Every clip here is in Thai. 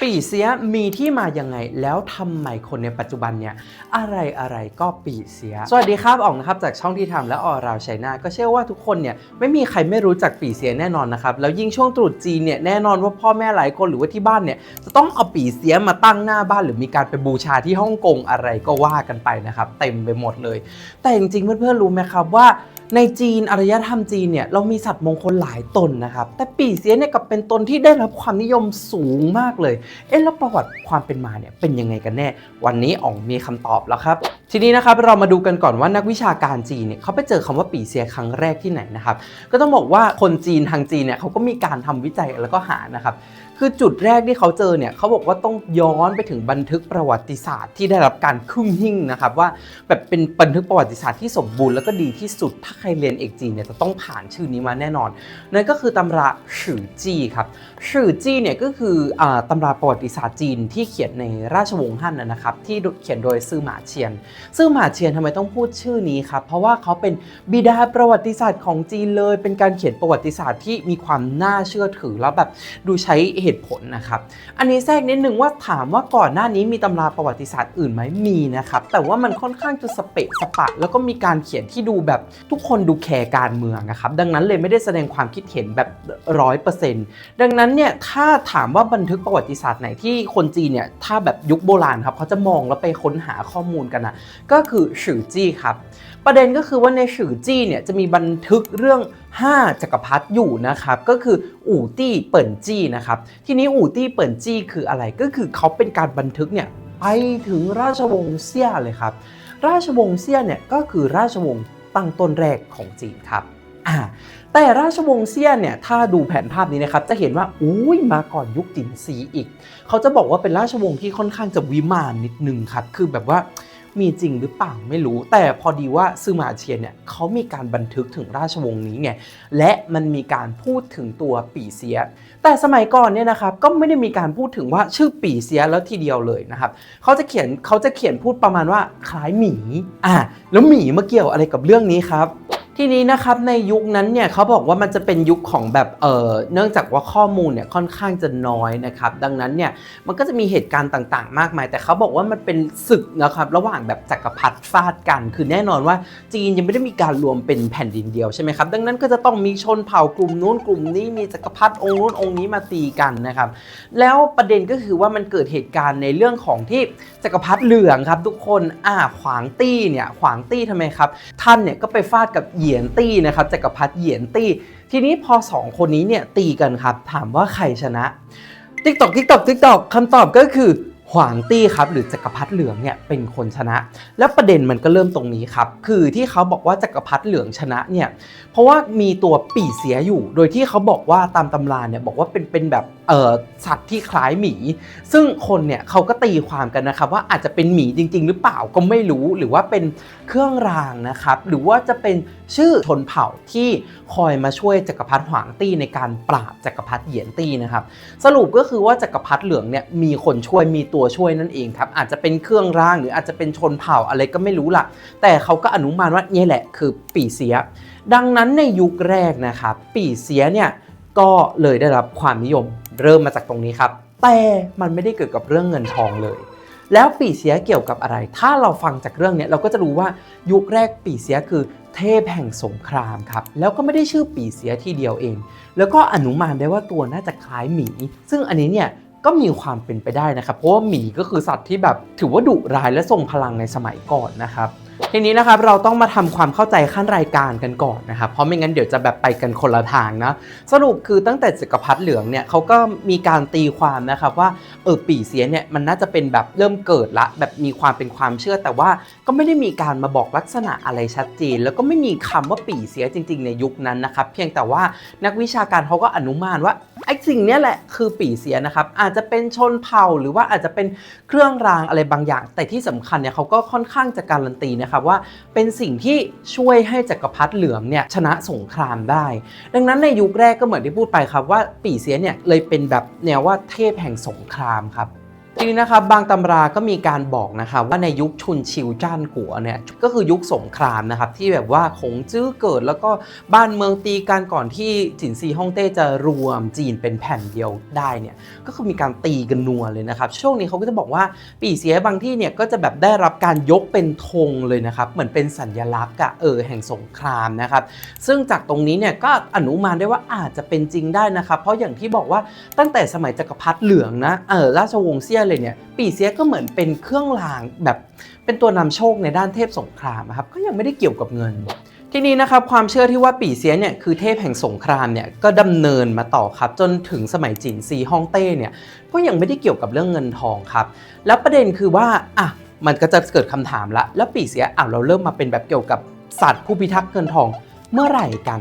ปีเสียมีที่มายังไง แล้วทำไมคนในปัจจุบันเนี่ยอะไรอะไรก็ปีเสีย สวัสดีครับอ๋องนะครับจากช่องที่ทำและออราวชัยนาก็เชื่อว่าทุกคนเนี่ยไม่มีใครไม่รู้จักปีเสียแน่นอนนะครับแล้วยิ่งช่วงตรุษจีนเนี่ยแน่นอนว่าพ่อแม่หลายคนหรือว่าที่บ้านเนี่ยจะต้องเอาปีเสียมาตั้งหน้าบ้านหรือมีการไปบูชาที่ฮ่องกงอะไรก็ว่ากันไปนะครับเต็มไปหมดเลย แต่จริงๆเพื่อนๆรู้ไหมครับว่าในจีนอารยธรรมจีนเนี่ยเรามีสัตว์มงคลหลายตนนะครับแต่ปีเสียเนี่ยกับเป็นตนที่ได้รับความนิยมสูงมากเลยเอ๊ะแล้วประวัติความเป็นมาเนี่ยเป็นยังไงกันแน่ วันนี้อ๋องมีคำตอบแล้วครับ ทีนี้นะครับเรามาดูกันก่อนว่านักวิชาการจีนเนี่ยเขาไปเจอคำว่าปีเสียครั้งแรกที่ไหนนะครับ ก็ต้องบอกว่าคนจีนทางจีนเนี่ยเขาก็มีการทำวิจัยแล้วก็หานะครับ คือจุดแรกที่เขาเจอเนี่ยเขาบอกว่าต้องย้อนไปถึงบันทึกประวัติศาสตร์ที่ได้รับการคึ่งหิ่งนะครับว่าแบบเป็นบันทึกประวัติศาสตร์ที่สมบูรณ์แล้วก็ดีที่สุดถ้าใครเรียนเอกจีนเนี่ยจะต้องผ่านชื่อนี้มาแน่นอนนั่นก็คือตำราสื่อจี้ครับสื่อจี้เนี่ยก็คืออตำราประวัติศาสตร์จีนที่เขียนในราชวงศ์ฮั่นนะนะครับที่เขียนโดยซื่อหมาเชียน ซื่อหมาเชียนทำไมต้องพูดชื่อนี้ครับเพราะว่าเขาเป็นบิดาประวัติศาสตร์ของจีนเลย เป็นการเขียนประวัติศาสตร์ที่มีความน่าเชื่อถือแล้วแบบดูใช้เหตุผลนะครับ อันนี้แทรกนิดนึงว่าถามว่าก่อนหน้านี้มีตำราประวัติศาสตร์อื่นไหมมีนะครับ แต่ว่ามันค่อนข้างจะสเปะสปะ แล้วก็มีการเขียนที่ดูแบบทุกคนดูแคร์การเมืองนะครับ ดังนั้นเลยไม่ได้แสดงความคิดเห็นแบบร้อยเปอร์เซ็นต์ดังนั้นเนี่ยถ้าถามว่าบันทึกประวัติศาสตร์ไหนที่คนจีนเนี่ยถ้าแบบยุคโบราณครับเขาจะมองแล้วไปค้นหาข้อมูลกันนะก็คือสื่อจี้ครับ ประเด็นก็คือว่าในสื่อจี้เนี่ยจะมีบันทึกเรื่อง5 จักรพรรดิอยู่นะครับ ก็คืออู่ตี้เปิ่นจี้นะครับ ทีนี้อู่ตี้เปิ่นจี้คืออะไรก็คือเขาเป็นการบันทึกเนี่ยไปถึงราชวงศ์เซี่ยเลยครับ ราชวงศ์เซี่ยเนี่ยก็คือราชวงศ์ตั้งต้นแรกของจีนครับอ่าแต่ราชวงศ์เซี่ยเนี่ยถ้าดูแผนภาพนี้นะครับจะเห็นว่าอุ้ยมาก่อนยุคจินซีอีก เขาจะบอกว่าเป็นราชวงศ์ที่ค่อนข้างจะวิมานนิดนึงครับ คือแบบว่า มีจริงหรือเปล่าไม่รู้ แต่พอดีว่าซือมาเชียนเนี่ยเขามีการบันทึกถึงราชวงศ์นี้ไงและมันมีการพูดถึงตัวปีเสีย แต่สมัยก่อนเนี่ยนะครับก็ไม่ได้มีการพูดถึงว่าชื่อปีเสียแล้วทีเดียวเลยนะครับเขาจะเขียนเขาจะเขียนพูดประมาณว่าคล้ายหมีอะแล้วหมีมาเกี่ยวอะไรกับเรื่องนี้ครับ ทีนี้นะครับในยุคนั้นเนี่ยเขาบอกว่ามันจะเป็นยุคของแบบเออเนื่องจากว่าข้อมูลเนี่ยค่อนข้างจะน้อยนะครับดังนั้นเนี่ยมันก็จะมีเหตุการณ์ต่างๆ มากมาย แต่เขาบอกว่ามันเป็นศึกนะครับระหว่างแบบจักรพรรดิฟาดกัน คือแน่นอนว่าจีนยังไม่ได้มีการรวมเป็นแผ่นดินเดียวใช่ไหมครับดังนั้นก็จะต้องมีชนเผ่ากลุ่มนู้นกลุ่มนี้มีจักรพรรดิองค์นู้นองค์นี้มาตีกันนะครับแล้วประเด็นก็คือว่ามันเกิดเหตุการณ์ในเรื่องของที่จักรพรรดิเหลืองครับทุกคนอ่าขวางตี้เนี่ยขวางตี้ทำไมครับท่านเนี่ยก็ไปฟาดกับเหยียนตี้นะครับจักรพรรดิเหยียนตี้ ทีนี้พอสองคนนี้เนี่ยตีกันครับ ถามว่าใครชนะติ๊กตอกติ๊กตอกติ๊กตอกคำตอบก็คือ หวางตี้ครับหรือจักรพรรดิเหลืองเนี่ยเป็นคนชนะ แล้วประเด็นมันก็เริ่มตรงนี้ครับ คือที่เขาบอกว่าจักรพรรดิเหลืองชนะเนี่ยเพราะว่ามีตัวปีเสียอยู่ โดยที่เขาบอกว่าตามตำราเนี่ยบอกว่าเป็นเป็นแบบเอ่อสัตว์ที่คล้ายหมี ซึ่งคนเนี่ยเขาก็ตีความกันนะครับว่าอาจจะเป็นหมีจริง ๆ หรือเปล่าก็ไม่รู้หรือว่าเป็นเครื่องรางนะครับหรือว่าจะเป็นชื่อชนเผ่าที่คอยมาช่วยจักรพรรดิหวางตี้ในการปราบจักรพรรดิเหยียนตี้นะครับสรุปก็คือว่าจักรพรรดิเหลืองเนี่ยมีคนช่วยมีตัวัวช่วยนั่นเองครับ อาจจะเป็นเครื่องรางหรืออาจจะเป็นชนเผ่าอะไรก็ไม่รู้ละแต่เขาก็อนุมานว่านี่แหละคือปีเสีย ดังนั้นในยุคแรกนะครับปีเสียเนี่ยก็เลยได้รับความนิยมเริ่มมาจากตรงนี้ครับแต่มันไม่ได้เกี่ยวกับเรื่องเงินทองเลย แล้วปีเสียเกี่ยวกับอะไร ถ้าเราฟังจากเรื่องเนี้ยเราก็จะรู้ว่ายุคแรกปีเสียคือเทพแห่งสงครามครับ แล้วก็ไม่ได้ชื่อปีเสียทีเดียวเอง แล้วก็อนุมานได้ว่าตัวน่าจะคล้ายหมี ซึ่งอันนี้เนี่ย ก็มีความเป็นไปได้นะครับ เพราะว่าหมีก็คือสัตว์ที่แบบถือว่าดุร้ายและทรงพลังในสมัยก่อนนะครับทีนี้นะครับเราต้องมาทำความเข้าใจขั้นรายการกันก่อนนะครับ เพราะไม่งั้นเดี๋ยวจะแบบไปกันคนละทางนะสรุปคือตั้งแต่จักรพรรดิเหลืองเนี่ยเขาก็มีการตีความนะครับว่าเออปี่เสียเนี่ยมันน่าจะเป็นแบบเริ่มเกิดละแบบมีความเป็นความเชื่อ แต่ว่าก็ไม่ได้มีการมาบอกลักษณะอะไรชัดเจน แล้วก็ไม่มีคำว่าปี่เสียจริง ๆ ในยุคนั้นนะครับเพียงแต่ว่านักวิชาการเขาก็อนุมานว่า ไอ้สิ่งนี้แหละคือปีเสียนะครับ อาจจะเป็นชนเผ่าหรือว่าอาจจะเป็นเครื่องรางอะไรบางอย่าง แต่ที่สำคัญเนี่ยเขาก็ค่อนข้างจะการันตีนะครับว่าเป็นสิ่งที่ช่วยให้จักรพรรดิเหลืองเนี่ยชนะสงครามได้ ดังนั้นในยุคแรกก็เหมือนที่พูดไปครับว่าปีเสียเนี่ยเลยเป็นแบบแนวว่าเทพแห่งสงครามครับ ทีนี้นะครับบางตำราก็มีการบอกนะครับว่าในยุคชุนชิวจ้านกัวเนี่ยก็คือยุคสงครามนะครับที่แบบว่าขงจื้อเกิดแล้วก็บ้านเมืองตีกันก่อนที่จินซีฮ่องเต้จะรวมจีนเป็นแผ่นเดียวได้เนี่ยก็คือมีการตีกันนัวเลยนะครับช่วงนี้เขาก็จะบอกว่าปีเสียบางที่เนี่ยก็จะแบบได้รับการยกเป็นธงเลยนะครับเหมือนเป็นสัญลักษณ์อะเออแห่งสงครามนะครับซึ่งจากตรงนี้เนี่ยก็อนุมานได้ว่าอาจจะเป็นจริงได้นะครับเพราะอย่างที่บอกว่าตั้งแต่สมัยจักรพรรดิเหลืองนะเออราชวงศ์เซี่ยเลยเนี่ยปีเสียก็เหมือนเป็นเครื่องรางแบบเป็นตัวนำโชคในด้านเทพสงครามครับก็ยังไม่ได้เกี่ยวกับเงิน ทีนี้นะครับความเชื่อที่ว่าปีเสียเนี่ยคือเทพแห่งสงครามเนี่ยก็ดำเนินมาต่อครับจนถึงสมัยจินซีฮ่องเต้เนี่ยก็ยังไม่ได้เกี่ยวกับเรื่องเงินทองครับ แล้วประเด็นคือว่าอะมันก็จะเกิดคำถามละแล้วปีเสียอะเราเริ่มมาเป็นแบบเกี่ยวกับสัตว์ผู้พิทักษ์เงินทอง เมื่อไหร่กัน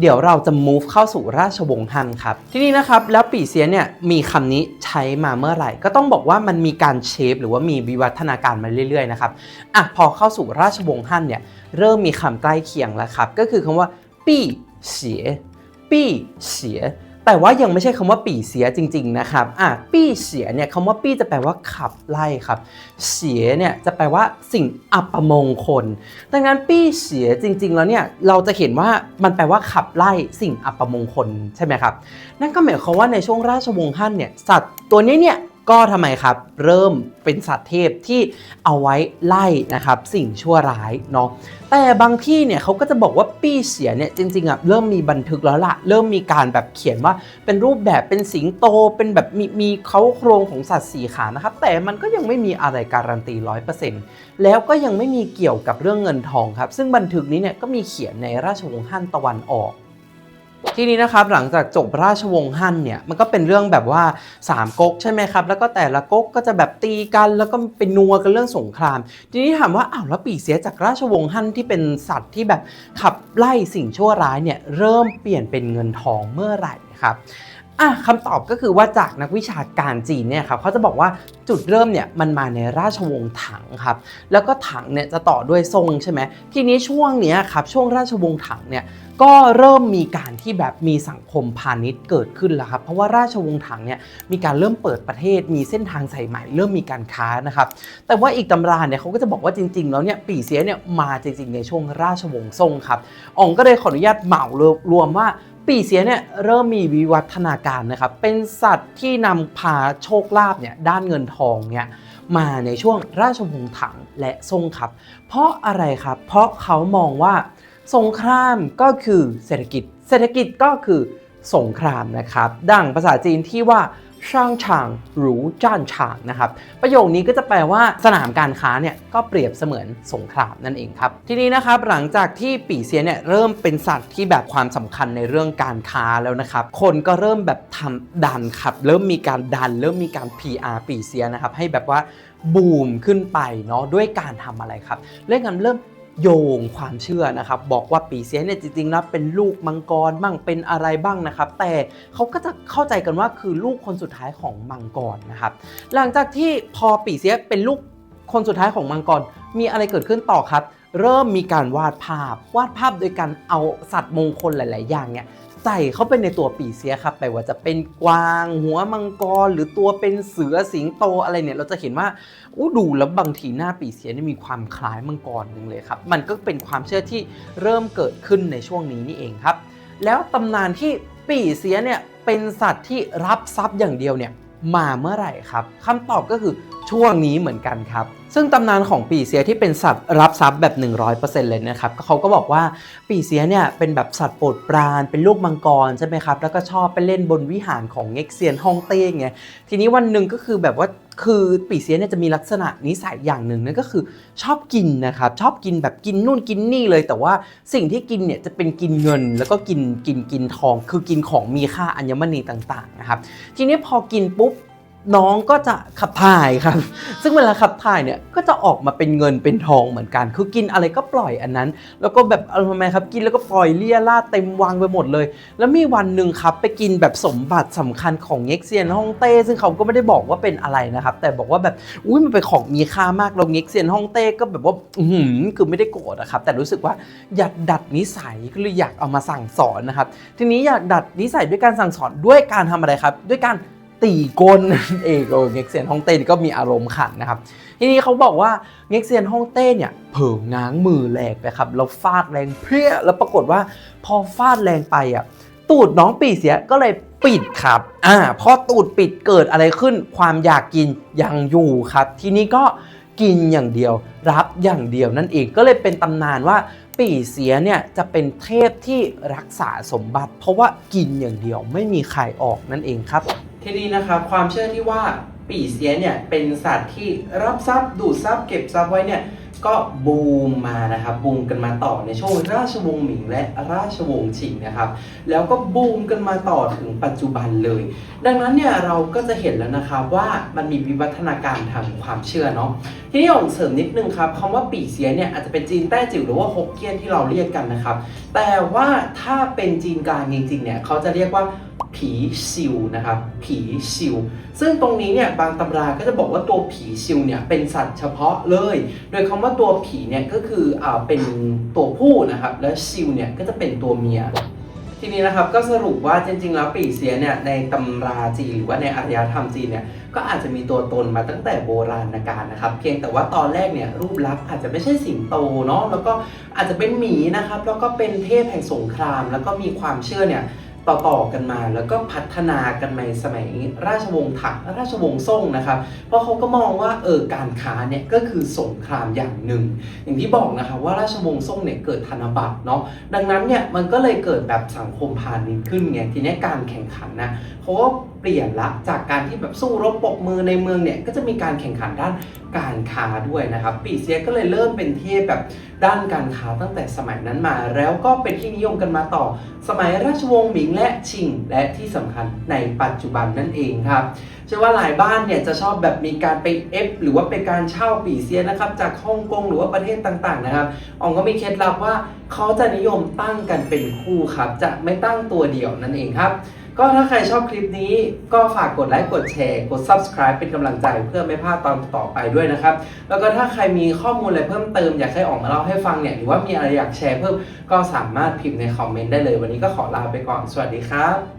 เดี๋ยวเราจะ move เข้าสู่ราชวงศ์ฮั่นครับ ที่นี่นะครับ แล้วปี่เซียเนี่ยมีคำนี้ใช้มาเมื่อไหร่ ก็ต้องบอกว่ามันมีการเชฟหรือว่ามีวิวัฒนาการมาเรื่อยๆนะครับอะพอเข้าสู่ราชวงศ์ฮั่นเนี่ยเริ่มมีคำใกล้เคียงแล้วครับ ก็คือคำว่า ปี่เสีย ปี่เสีย แต่ว่ายังไม่ใช่คำว่าปี่เสียจริง ๆ นะครับ อะปี่เสียเนี่ยคำว่าปี่จะแปลว่าขับไล่ครับ เสียเนี่ยจะแปลว่าสิ่งอัปมงคล ดังนั้นปี้เสียจริง ๆ แล้วเนี่ยเราจะเห็นว่ามันแปลว่าขับไล่สิ่งอัปมงคลใช่ไหมครับ นั่นก็หมายความว่าในช่วงราชวงศ์ฮั่นเนี่ยสัตว์ตัวนี้เนี่ย ก็ทำไมครับเริ่มเป็นสัตว์เทพที่เอาไว้ไล่นะครับสิ่งชั่วร้ายเนาะแต่บางที่เนี่ยเขาก็จะบอกว่าปีเสียเนี่ยจริงๆอะเริ่มมีบันทึกแล้วล่ะเริ่มมีการแบบเขียนว่าเป็นรูปแบบเป็นสิงโตเป็นแบบมีมีเขาโครงของสัตว์สีขานะครับแต่มันก็ยังไม่มีอะไรการันตีร้อยเปอร์เซ็นต์แล้วก็ยังไม่มีเกี่ยวกับเรื่องเงินทองครับซึ่งบันทึกนี้เนี่ยก็มีเขียนในราชวงศ์ฮั่นตะวันออก ทีนี้นะครับหลังจากจบราชวงศ์ฮั่นเนี่ยมันก็เป็นเรื่องแบบว่าสามก๊กใช่ไหมครับแล้วก็แต่ละก๊กก็จะแบบตีกันแล้วก็เป็นนัวกันเรื่องสงคราม ทีนี้ถามว่าอ้าวแล้วปีเสียจากราชวงศ์ฮั่นที่เป็นสัตว์ที่แบบขับไล่สิ่งชั่วร้ายเนี่ยเริ่มเปลี่ยนเป็นเงินทองเมื่อไหร่ครับ อะคำตอบก็คือว่าจากนักวิชาการจีนเนี่ยครับเขาจะบอกว่าจุดเริ่มเนี่ยมันมาในราชวงศ์ถังครับ แล้วก็ถังเนี่ยจะต่อด้วยทรงใช่ไหมทีนี้ช่วงเนี้ยครับช่วงราชวงศ์ถังเนี่ยก็เริ่มมีการที่แบบมีสังคมพาณิชย์เกิดขึ้นแล้วครับ เพราะว่าราชวงศ์ถังเนี่ยมีการเริ่มเปิดประเทศ มีเส้นทางสายใหม่เริ่มมีการค้านะครับ แต่ว่าอีกตำราเนี่ยเขาก็จะบอกว่าจริงๆ แล้วเนี่ยปีเสียเนี่ยมาจริงๆในช่วงราชวงศ์ซ่งครับอ่องก็เลยขออนุญาตเหมารวมว่า ปีเสียเนี่ยเริ่มมีวิวัฒนาการนะครับ เป็นสัตว์ที่นำพาโชคลาภเนี่ยด้านเงินทองเนี่ยมาในช่วงราชวงศ์ถังและซ่งครับ เพราะอะไรครับ เพราะเขามองว่าสงครามก็คือเศรษฐกิจ เศรษฐกิจก็คือสงครามนะครับ ดังภาษาจีนที่ว่า ช่างช่างหรูจ้านช่างนะครับประโยคนี้ก็จะแปลว่าสนามการค้าเนี่ยก็เปรียบเสมือนสงครามนั่นเองครับทีนี้นะครับหลังจากที่ปี่เซียเนี่ยเริ่มเป็นสัตว์ที่แบบความสำคัญในเรื่องการค้าแล้วนะครับคนก็เริ่มแบบทำดันครับเริ่มมีการดัน เริ่มมีการ PR ปี่เซียนะครับให้แบบว่าบูมขึ้นไปเนาะด้วยการทำอะไรครับเรื่องการเริ่ม โยงความเชื่อนะครับบอกว่าปีเสียเนี่ยจริงๆแล้วเป็นลูกมังกรบ้างเป็นอะไรบ้างนะครับ แต่เขาก็จะเข้าใจกันว่าคือลูกคนสุดท้ายของมังกรนะครับ หลังจากที่พอปีเสียเป็นลูกคนสุดท้ายของมังกรมีอะไรเกิดขึ้นต่อครับ เริ่มมีการวาดภาพวาดภาพโดยการเอาสัตว์มงคลหลาย ๆ อย่างเนี่ย ใส่เข้าไปในตัวปีเสียครับไม่ว่าจะเป็นกวาง หัวมังกร หรือตัวเป็นเสือสิงโตอะไรเนี่ย เราจะเห็นว่าอู้ดูแล้วบางทีหน้าปีเสียนี่มีความคล้ายมังกรหนึ่งเลยครับ มันก็เป็นความเชื่อที่เริ่มเกิดขึ้นในช่วงนี้นี่เองครับ แล้วตำนานที่ปีเสียเนี่ยเป็นสัตว์ที่รับทรัพย์อย่างเดียวเนี่ยมาเมื่อไหร่ครับคำตอบก็คือ ช่วงนี้เหมือนกันครับ ซึ่งตำนานของปีเสียที่เป็นสัตว์รับทรัพย์แบบ 100%เลยนะครับเขาก็บอกว่าปีเสียเนี่ยเป็นแบบสัตว์โปรดปรานเป็นลูกมังกรใช่ไหมครับ แล้วก็ชอบไปเล่นบนวิหารของเง็กเซียนฮ่องเต้ไงทีนี้วันหนึ่งก็คือแบบว่าคือปีเสียเนี่ยจะมีลักษณะนิสัยอย่างหนึ่งนั่นก็คือชอบกินนะครับชอบกินแบบกินนู่นกินนี่เลย แต่ว่าสิ่งที่กินเนี่ยจะเป็นกินเงิน แล้วก็กินกินกินทอง คือกินของมีค่าอัญมณีต่างๆนะครับทีนี้พอกินปุ๊บ น้องก็จะขับถ่ายครับ ซึ่งเวลาขับถ่ายเนี่ยก็จะออกมาเป็นเงินเป็นทองเหมือนกัน คือกินอะไรก็ปล่อยอันนั้น แล้วก็แบบเอาทำไมครับ กินแล้วก็ปล่อยเลี่ยล่าดเต็มวางไปหมดเลย แล้วมีวันหนึ่งครับไปกินแบบสมบัติสำคัญของเง็กเซียนฮ่องเต้ ซึ่งเขาก็ไม่ได้บอกว่าเป็นอะไรนะครับ แต่บอกว่าแบบ อุ้ยมันเป็นของมีค่ามากเราเง็กเซียนฮ่องเต้ก็แบบว่า อือหือคือไม่ได้โกรธนะครับ แต่รู้สึกว่าอยากดัดนิสัย ก็เลยอยากเอามาสั่งสอนนะครับ ทีนี้อยากดัดนิสัยด้วยการสั่งสอนด้วยการทำอะไรครับ ด้วยการ ตีก้นเองโอ้เง็กเซียนฮ่องเต้นก็มีอารมณ์ขันนะครับทีนี้เขาบอกว่าเง็กเซียนฮ่องเต้เนี่ยเผลอง้างมือแรงไปครับแล้วฟาดแรงเพี้ยแล้วปรากฏว่าพอฟาดแรงไปอะตูดน้องปีเสียก็เลยปิดครับอ่าพอตูดปิดเกิดอะไรขึ้น ความอยากกินยังอยู่ครับ ทีนี้ก็กินอย่างเดียวรับอย่างเดียวนั่นเองก็เลยเป็นตำนานว่าปีเสียเนี่ยจะเป็นเทพที่รักษาสมบัติ เพราะว่ากินอย่างเดียวไม่มีใครออกนั่นเองครับ ทีนี้นะครับความเชื่อที่ว่าปีเสียเนี่ยเป็นสัตว์ที่รับทรัพย์ดูดทรัพย์เก็บทรัพย์ไว้เนี่ยก็บูมมานะครับบูมกันมาต่อในช่วงราชวงศ์หมิงและราชวงศ์ชิงนะครับแล้วก็บูมกันมาต่อถึงปัจจุบันเลย ดังนั้นเนี่ยเราก็จะเห็นแล้วนะครับว่ามันมีวิวัฒนาการทางความเชื่อเนาะทีนี้ผมเสริมนิดนึงครับคำว่าปีเสียเนี่ยอาจจะเป็นจีนแต้จิ๋วหรือว่าฮกเกี้ยนที่เราเรียกกันนะครับแต่ว่าถ้าเป็นจีนกลางจริงๆเนี่ยเขาจะเรียกว่า ผีซิวนะครับผีซิว ซึ่งตรงนี้เนี่ยบางตำราก็จะบอกว่าตัวผีซิวเนี่ยเป็นสัตว์เฉพาะเลย โดยคำว่าตัวผีเนี่ยก็คืออ่าเป็นตัวผู้นะครับ แล้วซิวเนี่ยก็จะเป็นตัวเมียทีนี้นะครับก็สรุปว่าจริง ๆ แล้วปีเสียเนี่ยในตำราจีนหรือว่าในอารยธรรมจีนเนี่ยก็อาจจะมีตัวตนมาตั้งแต่โบราณกาลนะครับ เพียงแต่ว่าตอนแรกเนี่ยรูปลักษณ์อาจจะไม่ใช่สิงโตเนาะแล้วก็อาจจะเป็นหมีนะครับ แล้วก็เป็นเทพแห่งสงคราม แล้วก็มีความเชื่อเนี่ย ต่อๆกันมา แล้วก็พัฒนากันในสมัยราชวงศ์ถังราชวงศ์ซ่งนะครับ เพราะเขาก็มองว่าเออการค้าเนี่ยก็คือสงครามอย่างหนึ่ง อย่างที่บอกนะครับว่าราชวงศ์ซ่งเนี่ยเกิดธนบัตรเนาะดังนั้นเนี่ยมันก็เลยเกิดแบบสังคมพาณิชย์ขึ้นไงทีนี้การแข่งขันนะเขาก็เปลี่ยนละจากการที่แบบสู้รบปรบมือในเมืองเนี่ยก็จะมีการแข่งขันด้านการค้าด้วยนะครับ ปีเซียก็เลยเริ่มเป็นเทพแบบด้านการค้าตั้งแต่สมัยนั้นมา แล้วก็เป็นที่นิยมกันมาต่อ สมัยราชวงศ์หมิงและชิง และที่สำคัญในปัจจุบันนั่นเองครับ เชื่อว่าหลายบ้านเนี่ยจะชอบแบบมีการไปเอฟหรือว่าเป็นการเช่าปีเซียนะครับ จากฮ่องกงหรือว่าประเทศต่างๆนะครับอองก็มีเคล็ดลับว่าเขาจะนิยมตั้งกันเป็นคู่ครับจะไม่ตั้งตัวเดียวนั่นเองครับ ก็ถ้าใครชอบคลิปนี้ก็ฝากกดไลค์กดแชร์ กด subscribe เป็นกำลังใจเพื่อไม่พลาดตอนต่อไปด้วยนะครับ แล้วก็ถ้าใครมีข้อมูลอะไรเพิ่มเติมอยากให้ออกมาเล่าให้ฟังเนี่ยหรือว่ามีอะไรอยากแชร์เพิ่มก็สามารถพิมพ์ในคอมเมนต์ได้เลย วันนี้ก็ขอลาไปก่อนสวัสดีครับ